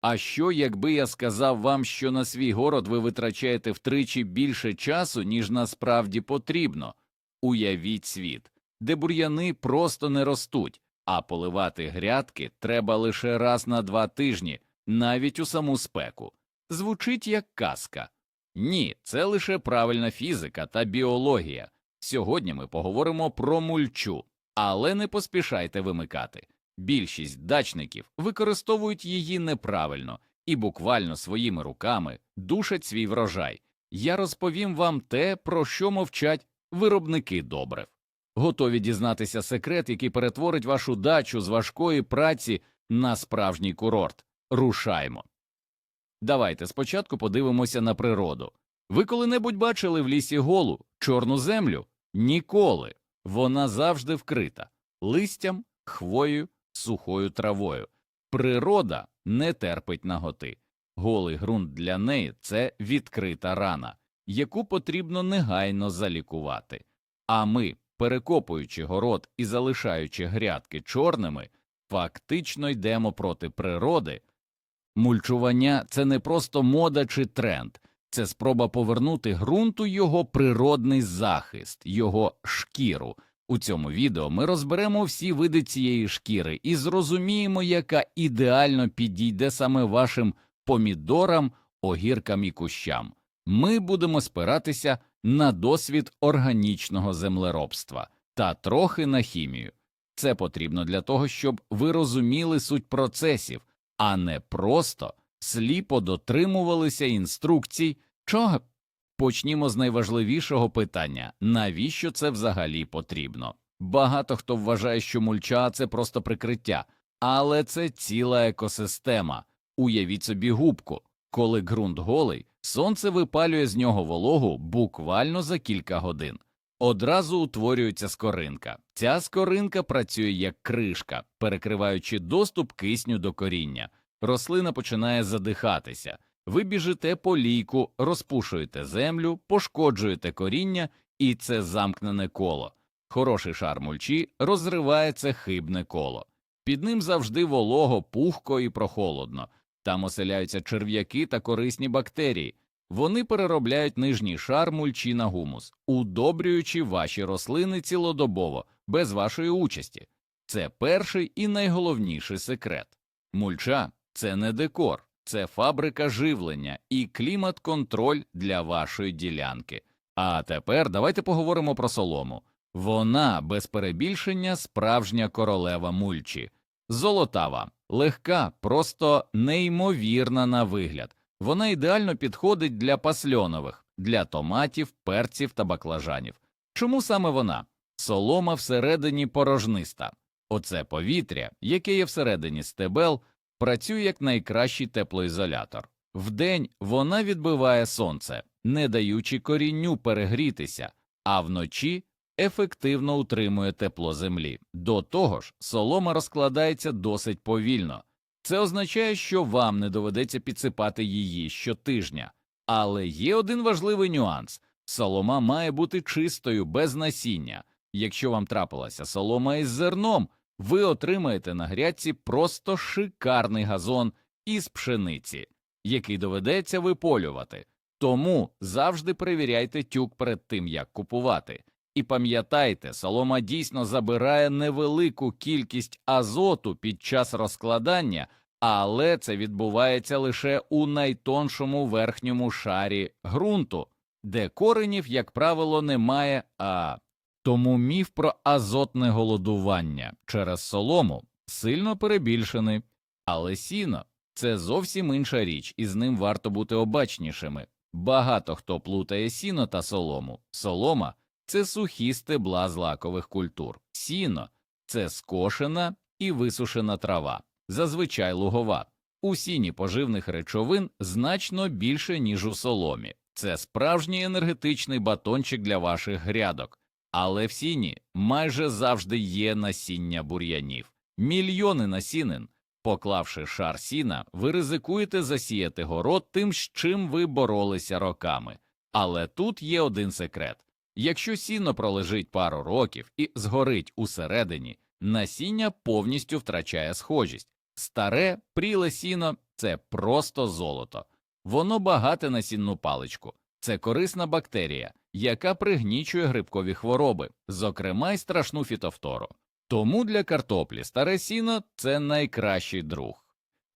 А що, якби я сказав вам, що на свій город ви витрачаєте втричі більше часу, ніж насправді потрібно? Уявіть світ, де бур'яни просто не ростуть, а поливати грядки треба лише раз на два тижні, навіть у саму спеку. Звучить як казка. Ні, це лише правильна фізика та біологія. Сьогодні ми поговоримо про мульчу, але не поспішайте вимикати. Більшість дачників використовують її неправильно і буквально своїми руками душать свій врожай. Я розповім вам те, про що мовчать виробники добрив. Готові дізнатися секрет, який перетворить вашу дачу з важкої праці на справжній курорт. Рушаймо. Давайте спочатку подивимося на природу. Ви коли-небудь бачили в лісі голу, чорну землю? Ніколи. Вона завжди вкрита листям, хвоєю, сухою травою. Природа не терпить наготи. Голий ґрунт для неї це відкрита рана, яку потрібно негайно залікувати. А ми, перекопуючи город і залишаючи грядки чорними, фактично йдемо проти природи. Мульчування це не просто мода чи тренд, це спроба повернути ґрунту його природний захист, його шкіру. У цьому відео ми розберемо всі види цієї шкіри і зрозуміємо, яка ідеально підійде саме вашим помідорам, огіркам і кущам. Ми будемо спиратися на досвід органічного землеробства та трохи на хімію. Це потрібно для того, щоб ви розуміли суть процесів, а не просто сліпо дотримувалися інструкцій, чого Почнімо з найважливішого питання навіщо це взагалі потрібно? Багато хто вважає, що мульча це просто прикриття, але це ціла екосистема. Уявіть собі губку, коли ґрунт голий, сонце випалює з нього вологу буквально за кілька годин. Одразу утворюється скоринка. Ця скоринка працює як кришка, перекриваючи доступ кисню до коріння. Рослина починає задихатися. Ви біжите по лійку, розпушуєте землю, пошкоджуєте коріння, і це замкнене коло. Хороший шар мульчі розриває це хибне коло. Під ним завжди волого, пухко і прохолодно. Там оселяються черв'яки та корисні бактерії. Вони переробляють нижній шар мульчі на гумус, удобрюючи ваші рослини цілодобово, без вашої участі. Це перший і найголовніший секрет. Мульча це не декор це фабрика живлення і клімат-контроль для вашої ділянки. А тепер давайте поговоримо про солому. Вона, без перебільшення, справжня королева мульчі, золотава, легка, просто неймовірна на вигляд. Вона ідеально підходить для пасльонових, для томатів, перців та баклажанів. Чому саме вона? Солома всередині порожниста. Оце повітря, яке є всередині стебел, працює як найкращий теплоізолятор. Вдень вона відбиває сонце, не даючи корінню перегрітися, а вночі ефективно утримує тепло землі. До того ж, солома розкладається досить повільно. Це означає, що вам не доведеться підсипати її щотижня. Але є один важливий нюанс солома має бути чистою без насіння. Якщо вам трапилася солома із зерном, ви отримаєте на грядці просто шикарний газон із пшениці, який доведеться виполювати. Тому завжди перевіряйте тюк перед тим, як купувати. І пам'ятайте, солома дійсно забирає невелику кількість азоту під час розкладання, але це відбувається лише у найтоншому верхньому шарі ґрунту, де коренів, як правило, немає, а тому міф про азотне голодування через солому сильно перебільшений, але сіно це зовсім інша річ, і з ним варто бути обачнішими. Багато хто плутає сіно та солому. Солома це сухі стебла злакових культур, сіно це скошена і висушена трава, зазвичай лугова. У сіні поживних речовин значно більше, ніж у соломі. Це справжній енергетичний батончик для ваших грядок. Але в сіні майже завжди є насіння бур'янів, мільйони насінин. Поклавши шар сіна, ви ризикуєте засіяти город тим, з чим ви боролися роками. Але тут є один секрет якщо сіно пролежить пару років і згорить усередині, насіння повністю втрачає схожість. Старе пріле сіно це просто золото. Воно багате на сінну паличку. Це корисна бактерія, яка пригнічує грибкові хвороби, зокрема й страшну фітофтору. Тому для картоплі старе сіно це найкращий друг.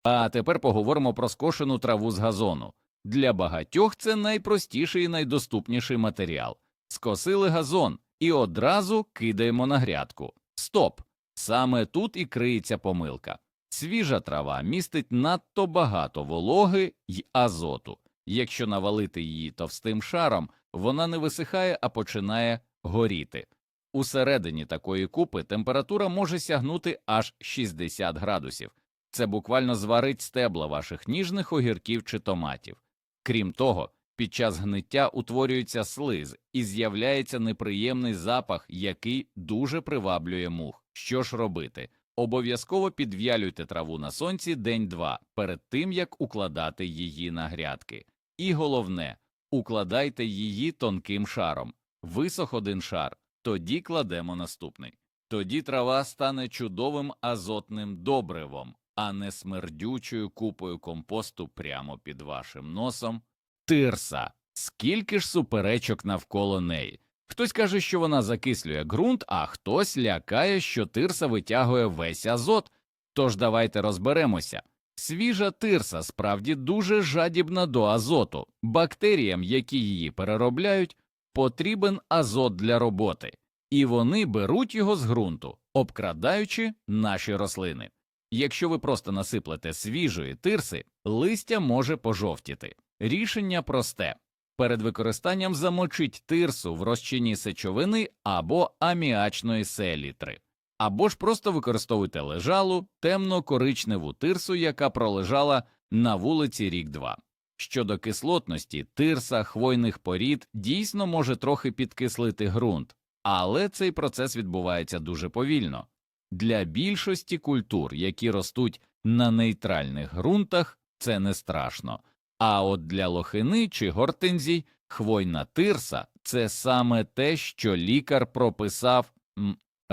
А тепер поговоримо про скошену траву з газону. Для багатьох це найпростіший і найдоступніший матеріал. Скосили газон і одразу кидаємо на грядку. Стоп! Саме тут і криється помилка. Свіжа трава містить надто багато вологи й азоту. Якщо навалити її товстим шаром, вона не висихає, а починає горіти. Усередині такої купи температура може сягнути аж 60 градусів. Це буквально зварить стебла ваших ніжних огірків чи томатів. Крім того, під час гниття утворюється слиз і з'являється неприємний запах, який дуже приваблює мух. Що ж робити? Обов'язково підв'ялюйте траву на сонці день-два перед тим, як укладати її на грядки. І головне, укладайте її тонким шаром. Висох один шар, тоді кладемо наступний. Тоді трава стане чудовим азотним добривом, а не смердючою купою компосту прямо під вашим носом. Тирса. Скільки ж суперечок навколо неї. Хтось каже, що вона закислює ґрунт, а хтось лякає, що тирса витягує весь азот. Тож давайте розберемося. Свіжа тирса справді дуже жадібна до азоту. Бактеріям, які її переробляють, потрібен азот для роботи, і вони беруть його з ґрунту, обкрадаючи наші рослини. Якщо ви просто насиплете свіжої тирси, листя може пожовтіти. Рішення просте перед використанням замочіть тирсу в розчині сечовини або аміачної селітри, або ж просто використовуйте лежалу темно-коричневу тирсу, яка пролежала на вулиці рік-два. Щодо кислотності, тирса хвойних порід дійсно може трохи підкислити ґрунт, але цей процес відбувається дуже повільно. Для більшості культур, які ростуть на нейтральних ґрунтах, це не страшно. А от для лохини чи гортензій хвойна тирса це саме те, що лікар прописав.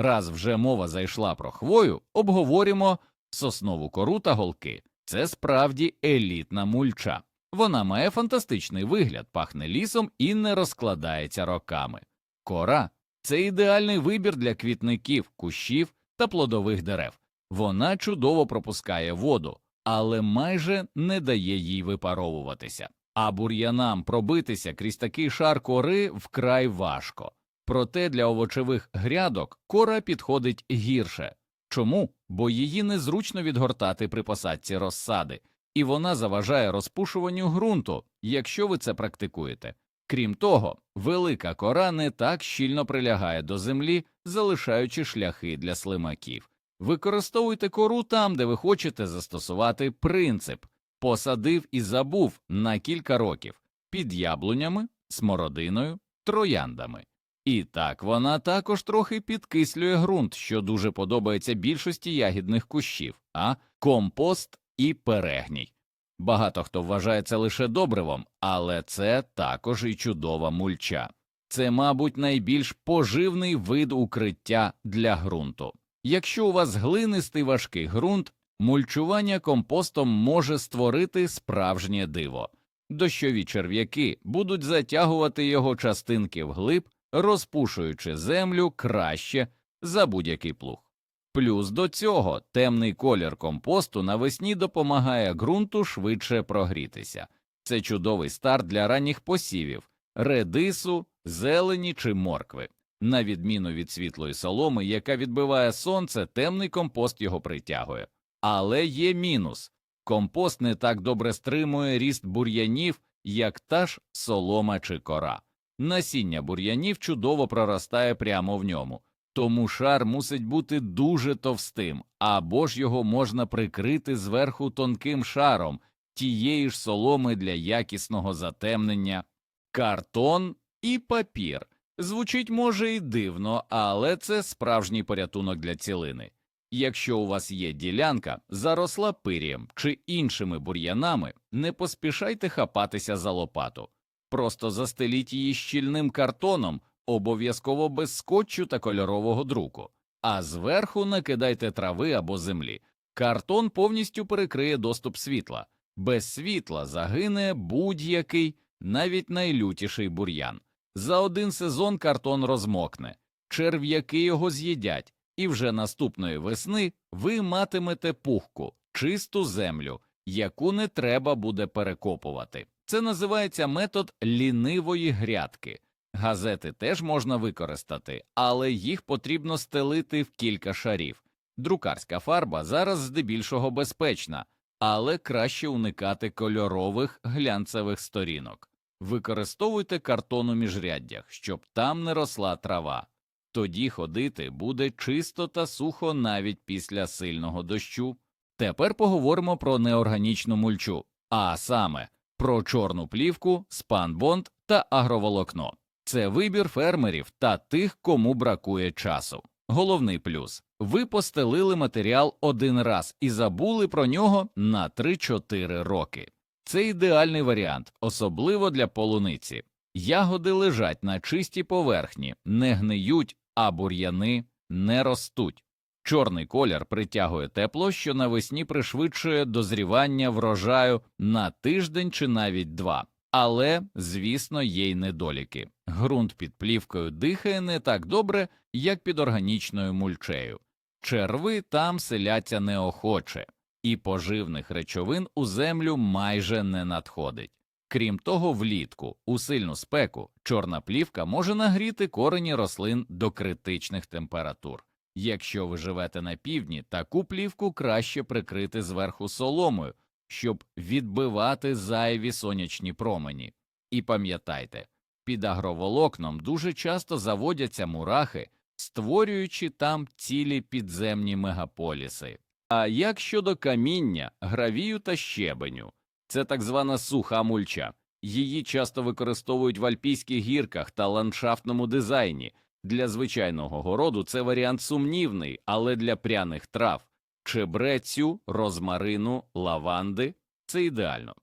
Раз вже мова зайшла про хвою, обговоримо соснову кору та голки. Це справді елітна мульча. Вона має фантастичний вигляд, пахне лісом і не розкладається роками. Кора це ідеальний вибір для квітників, кущів та плодових дерев. Вона чудово пропускає воду, але майже не дає їй випаровуватися. А бур'янам пробитися крізь такий шар кори вкрай важко. Проте для овочевих грядок кора підходить гірше. Чому? Бо її незручно відгортати при посадці розсади, і вона заважає розпушуванню ґрунту, якщо ви це практикуєте. Крім того, велика кора не так щільно прилягає до землі, залишаючи шляхи для слимаків. Використовуйте кору там, де ви хочете застосувати принцип посадив і забув на кілька років під яблунями, смородиною, трояндами. І так вона також трохи підкислює ґрунт, що дуже подобається більшості ягідних кущів, а компост і перегній. Багато хто вважає це лише добривом, але це також і чудова мульча. Це, мабуть, найбільш поживний вид укриття для ґрунту. Якщо у вас глинистий важкий ґрунт, мульчування компостом може створити справжнє диво. Дощові черв'яки будуть затягувати його частинки вглиб, розпушуючи землю краще за будь-який плуг. Плюс до цього темний колір компосту навесні допомагає ґрунту швидше прогрітися. Це чудовий старт для ранніх посівів, редису, зелені чи моркви. На відміну від світлої соломи, яка відбиває сонце, темний компост його притягує. Але є мінус компост не так добре стримує ріст бур'янів, як та ж солома чи кора. Насіння бур'янів чудово проростає прямо в ньому, тому шар мусить бути дуже товстим, або ж його можна прикрити зверху тонким шаром тієї ж соломи для якісного затемнення, картон і папір. Звучить може і дивно, але це справжній порятунок для цілини. Якщо у вас є ділянка, заросла пирієм чи іншими бур'янами, не поспішайте хапатися за лопату, просто застеліть її щільним картоном, обов'язково без скотчу та кольорового друку, а зверху накидайте трави або землі. Картон повністю перекриє доступ світла. Без світла загине будь-який, навіть найлютіший бур'ян. За один сезон картон розмокне, черв'яки його з'їдять, і вже наступної весни ви матимете пухку, чисту землю, яку не треба буде перекопувати. Це називається метод лінивої грядки. Газети теж можна використати, але їх потрібно стелити в кілька шарів. Друкарська фарба зараз здебільшого безпечна, але краще уникати кольорових глянцевих сторінок. Використовуйте картон у міжряддях, щоб там не росла трава. Тоді ходити буде чисто та сухо навіть після сильного дощу. Тепер поговоримо про неорганічну мульчу, а саме про чорну плівку, спанбонд та агроволокно. Це вибір фермерів та тих, кому бракує часу. Головний плюс ви постелили матеріал один раз і забули про нього на 3-4 роки. Це ідеальний варіант, особливо для полуниці. Ягоди лежать на чистій поверхні, не гниють, а бур'яни не ростуть. Чорний колір притягує тепло, що навесні пришвидшує дозрівання врожаю на тиждень чи навіть два. Але, звісно, є й недоліки. Ґрунт під плівкою дихає не так добре, як під органічною мульчею. Черви там селяться неохоче, і поживних речовин у землю майже не надходить. Крім того, влітку, у сильну спеку, чорна плівка може нагріти корені рослин до критичних температур. Якщо ви живете на півдні, таку плівку краще прикрити зверху соломою, щоб відбивати зайві сонячні промені. І пам'ятайте, під агроволокном дуже часто заводяться мурахи, створюючи там цілі підземні мегаполіси. А як щодо каміння, гравію та щебеню, це так звана суха мульча. Її часто використовують в альпійських гірках та ландшафтному дизайні. Для звичайного городу це варіант сумнівний, але для пряних трав чебрецю, розмарину, лаванди це ідеально.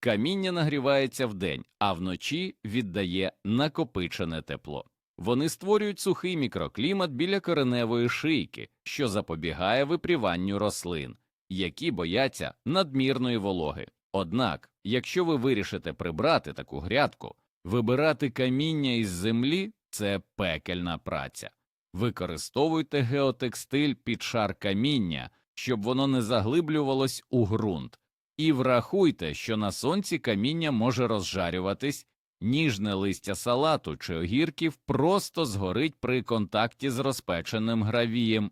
Каміння нагрівається вдень, а вночі віддає накопичене тепло. Вони створюють сухий мікроклімат біля кореневої шийки, що запобігає випріванню рослин, які бояться надмірної вологи. Однак, якщо ви вирішите прибрати таку грядку, вибирати каміння із землі це пекельна праця. Використовуйте геотекстиль під шар каміння, щоб воно не заглиблювалось у ґрунт, і врахуйте, що на сонці каміння може розжарюватись, ніжне листя салату чи огірків просто згорить при контакті з розпеченим гравієм.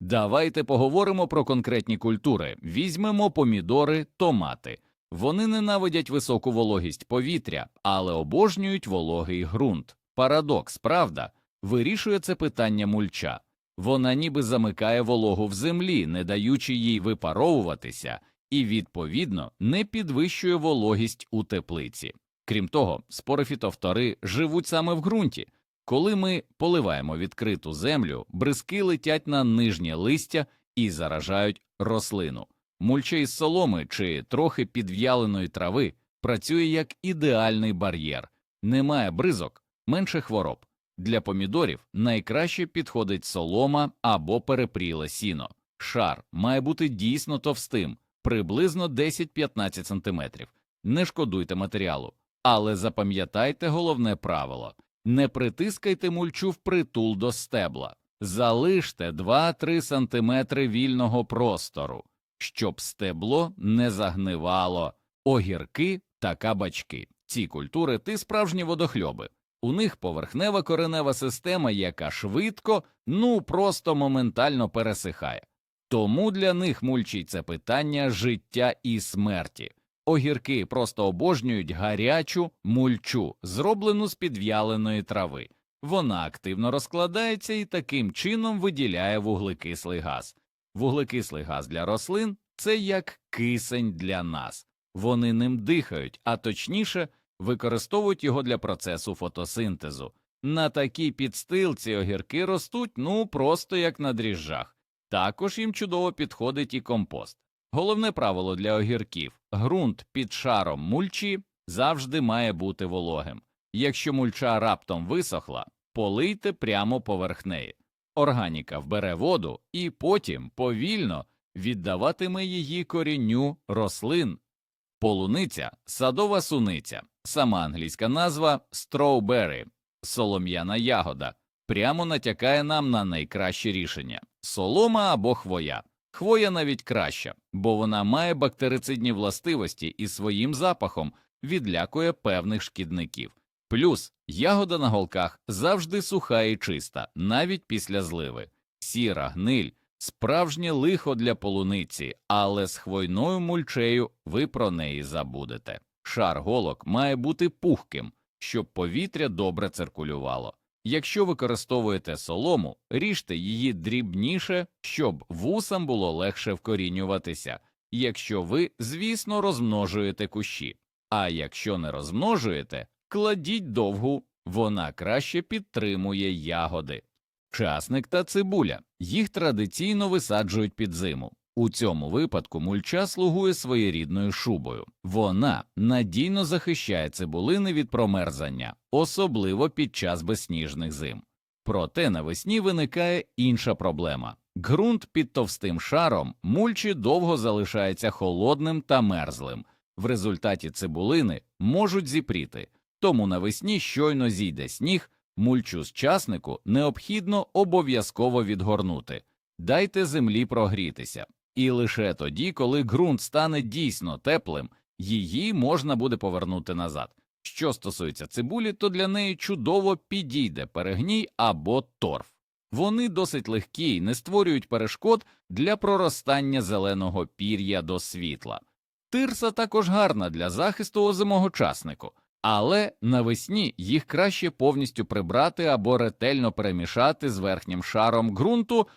Давайте поговоримо про конкретні культури. Візьмемо помідори, томати. Вони ненавидять високу вологість повітря, але обожнюють вологий ґрунт. Парадокс, правда, вирішує це питання мульча. Вона ніби замикає вологу в землі, не даючи їй випаровуватися, і, відповідно, не підвищує вологість у теплиці. Крім того, спорофітовтори живуть саме в ґрунті. Коли ми поливаємо відкриту землю, бризки летять на нижнє листя і заражають рослину. Мульча із соломи чи трохи підв'яленої трави працює як ідеальний бар'єр, немає бризок, менше хвороб. Для помідорів найкраще підходить солома або перепріле сіно. Шар має бути дійсно товстим, приблизно 10-15 см. Не шкодуйте матеріалу. Але запам'ятайте головне правило не притискайте мульчу впритул до стебла, залиште 2-3 см вільного простору, щоб стебло не загнивало, огірки та кабачки. Ці культури ти справжні водохльоби. У них поверхнева коренева система, яка швидко, ну просто моментально пересихає. Тому для них мульчить це питання життя і смерті. Огірки просто обожнюють гарячу мульчу, зроблену з підв'яленої трави. Вона активно розкладається і таким чином виділяє вуглекислий газ. Вуглекислий газ для рослин це як кисень для нас. Вони ним дихають, а точніше використовують його для процесу фотосинтезу. На такій підстилці огірки ростуть ну просто як на дріжджах. Також їм чудово підходить і компост. Головне правило для огірків ґрунт під шаром мульчі завжди має бути вологим. Якщо мульча раптом висохла, полийте прямо поверх неї. Органіка вбере воду і потім повільно віддаватиме її корінню рослин. Полуниця садова суниця, сама англійська назва strawberry, солом'яна ягода, прямо натякає нам на найкраще рішення солома або хвоя. Хвоя навіть краща, бо вона має бактерицидні властивості і своїм запахом відлякує певних шкідників. Плюс ягода на голках завжди суха і чиста, навіть після зливи, сіра гниль, справжнє лихо для полуниці, але з хвойною мульчею ви про неї забудете. Шар голок має бути пухким, щоб повітря добре циркулювало. Якщо використовуєте солому, ріжте її дрібніше, щоб вусам було легше вкорінюватися, якщо ви, звісно, розмножуєте кущі. А якщо не розмножуєте, кладіть довгу, вона краще підтримує ягоди. Часник та цибуля їх традиційно висаджують під зиму. У цьому випадку мульча слугує своєрідною шубою. Вона надійно захищає цибулини від промерзання, особливо під час безсніжних зим. Проте навесні виникає інша проблема. Ґрунт під товстим шаром мульчі довго залишається холодним та мерзлим. В результаті цибулини можуть зіпріти, тому навесні щойно зійде сніг, мульчу з часнику необхідно обов'язково відгорнути. Дайте землі прогрітися. І лише тоді, коли ґрунт стане дійсно теплим, її можна буде повернути назад. Що стосується цибулі, то для неї чудово підійде перегній або торф. Вони досить легкі і не створюють перешкод для проростання зеленого пір'я до світла. Тирса також гарна для захисту озимого часнику, але навесні їх краще повністю прибрати або ретельно перемішати з верхнім шаром ґрунту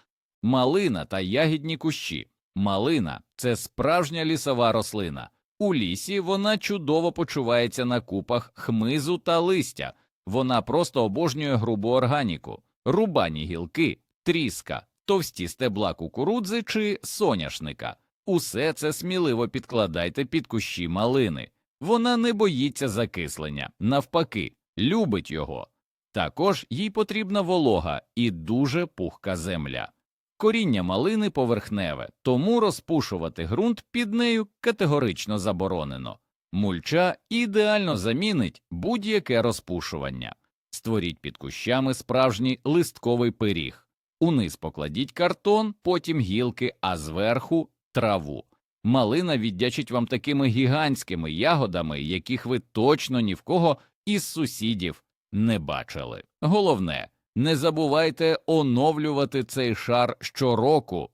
малина та ягідні кущі. Малина це справжня лісова рослина. У лісі вона чудово почувається на купах хмизу та листя, вона просто обожнює грубу органіку, рубані гілки, тріска, товсті стебла кукурудзи чи соняшника. Усе це сміливо підкладайте під кущі малини. Вона не боїться закислення, навпаки, любить його. Також їй потрібна волога і дуже пухка земля. Коріння малини поверхневе, тому розпушувати ґрунт під нею категорично заборонено. Мульча ідеально замінить будь-яке розпушування. Створіть під кущами справжній листковий пиріг. Униз покладіть картон, потім гілки, а зверху траву. Малина віддячить вам такими гігантськими ягодами, яких ви точно ні в кого із сусідів не бачили. Головне, не забувайте оновлювати цей шар щороку.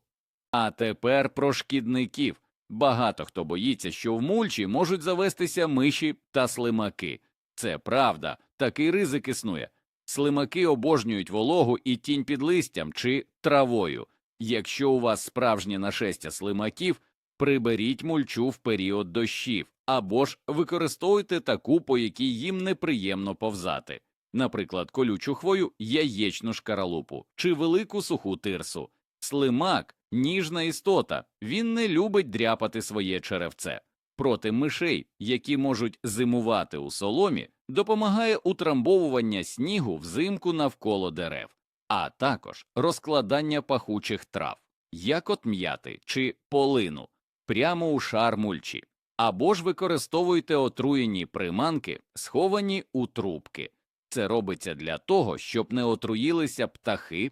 А тепер про шкідників. Багато хто боїться, що в мульчі можуть завестися миші та слимаки. Це правда, такий ризик існує. Слимаки обожнюють вологу і тінь під листям чи травою. Якщо у вас справжнє нашестя слимаків, приберіть мульчу в період дощів або ж використовуйте таку, по якій їм неприємно повзати наприклад, колючу хвою, яєчну шкаралупу чи велику суху тирсу. Слимак ніжна істота, він не любить дряпати своє черевце. Проти мишей, які можуть зимувати у соломі, допомагає утрамбовування снігу взимку навколо дерев, а також розкладання пахучих трав, як от м'яти чи полину, прямо у шар мульчі, або ж використовуйте отруєні приманки, сховані у трубки. Це робиться для того, щоб не отруїлися птахи.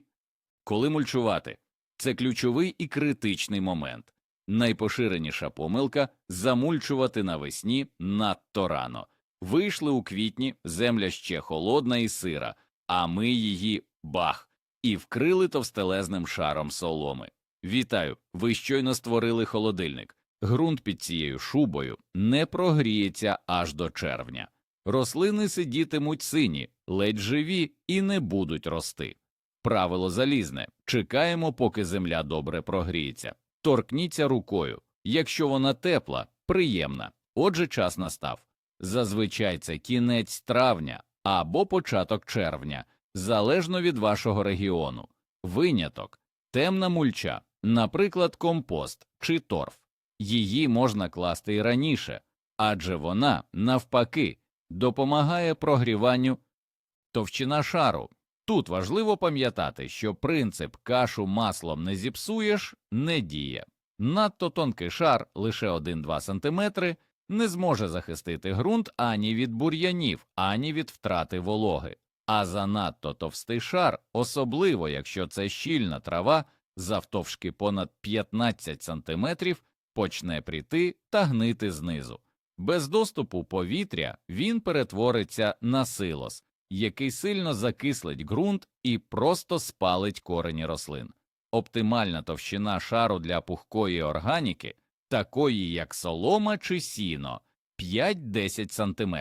Коли мульчувати, це ключовий і критичний момент. Найпоширеніша помилка замульчувати навесні надто рано. Вийшли у квітні, земля ще холодна і сира, а ми її бах і вкрили товстелезним шаром соломи. Вітаю! Ви щойно створили холодильник. Грунт під цією шубою не прогріється аж до червня. Рослини сидітимуть сині, ледь живі і не будуть рости. Правило залізне чекаємо, поки земля добре прогріється. Торкніться рукою. Якщо вона тепла, приємна. Отже, час настав. Зазвичай це кінець травня або початок червня, залежно від вашого регіону. Виняток темна мульча, наприклад, компост чи торф. Її можна класти і раніше, адже вона, навпаки, допомагає прогріванню товщина шару. Тут важливо пам'ятати, що принцип кашу маслом не зіпсуєш не діє. Надто тонкий шар, лише 1-2 см, не зможе захистити ґрунт ані від бур'янів, ані від втрати вологи. А занадто товстий шар, особливо якщо це щільна трава, завтовшки понад 15 см, почне пріти та гнити знизу. Без доступу повітря він перетвориться на силос, який сильно закислить ґрунт і просто спалить корені рослин. Оптимальна товщина шару для пухкої органіки, такої як солома чи сіно, 5-10 см.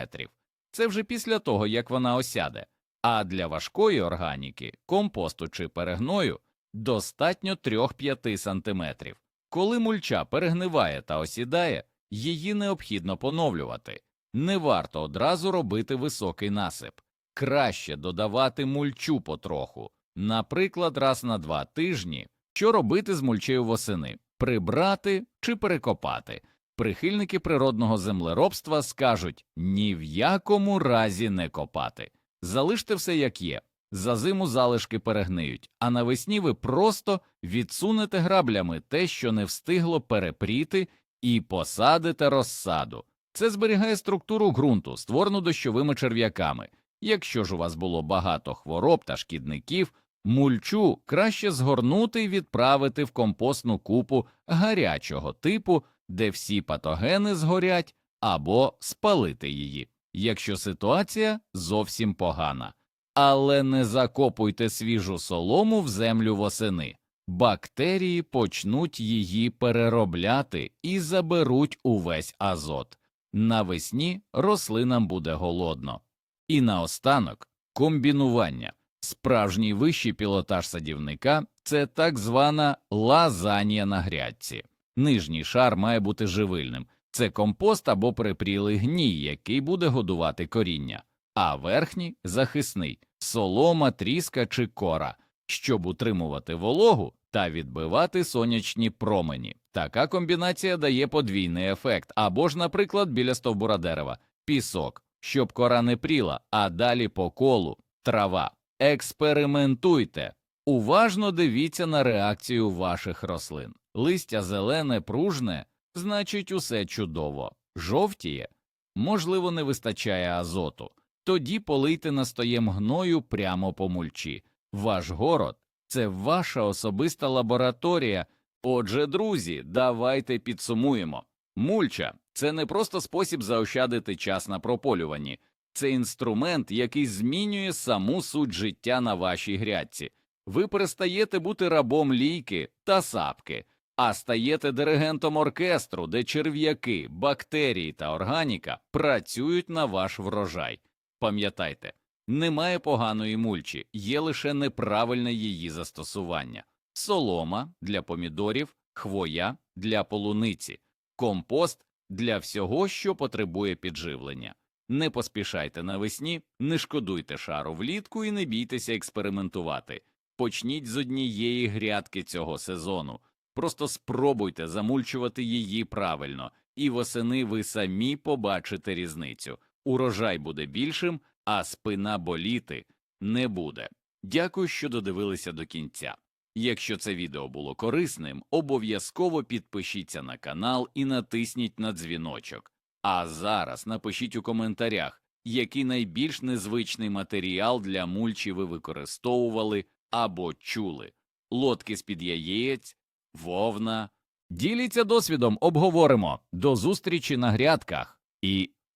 Це вже після того, як вона осяде. А для важкої органіки, компосту чи перегною достатньо 3-5 см. Коли мульча перегниває та осідає, її необхідно поновлювати. Не варто одразу робити високий насип. Краще додавати мульчу потроху, наприклад, раз на два тижні. Що робити з мульчею восени? Прибрати чи перекопати? Прихильники природного землеробства скажуть ні в якому разі не копати. Залиште все як є. За зиму залишки перегниють, а навесні ви просто відсунете граблями те, що не встигло перепріти, і посадите розсаду. Це зберігає структуру ґрунту, створену дощовими черв'яками. Якщо ж у вас було багато хвороб та шкідників, мульчу краще згорнути і відправити в компостну купу гарячого типу, де всі патогени згорять, або спалити її, якщо ситуація зовсім погана. Але не закопуйте свіжу солому в землю восени. Бактерії почнуть її переробляти і заберуть увесь азот. Навесні рослинам буде голодно. І наостанок комбінування. Справжній вищий пілотаж садівника це так звана лазанія на грядці. Нижній шар має бути живильним. Це компост або припрілий гній, який буде годувати коріння, а верхній захисний солома, тріска чи кора, щоб утримувати вологу та відбивати сонячні промені. Така комбінація дає подвійний ефект, або ж, наприклад, біля стовбура дерева, пісок, щоб кора не пріла, а далі по колу трава. Експериментуйте. Уважно дивіться на реакцію ваших рослин. Листя зелене, пружне, значить, усе чудово. Жовтіє, можливо, не вистачає азоту. Тоді полийте настоєм гною прямо по мульчі. Ваш город це ваша особиста лабораторія. Отже, друзі, давайте підсумуємо. Мульча це не просто спосіб заощадити час на прополюванні, це інструмент, який змінює саму суть життя на вашій грядці. Ви перестаєте бути рабом лійки та сапки, а стаєте диригентом оркестру, де черв'яки, бактерії та органіка працюють на ваш врожай. Пам'ятайте, немає поганої мульчі, є лише неправильне її застосування. Солома для помідорів, хвоя для полуниці, компост для всього, що потребує підживлення. Не поспішайте навесні, не шкодуйте шару влітку і не бійтеся експериментувати. Почніть з однієї грядки цього сезону. Просто спробуйте замульчувати її правильно, і восени ви самі побачите різницю. Урожай буде більшим, а спина боліти не буде. Дякую, що додивилися до кінця. Якщо це відео було корисним, обов'язково підпишіться на канал і натисніть на дзвіночок. А зараз напишіть у коментарях, який найбільш незвичний матеріал для мульчі ви використовували або чули лодки з-під яєць, вовна. Діліться досвідом, обговоримо. До зустрічі на грядках і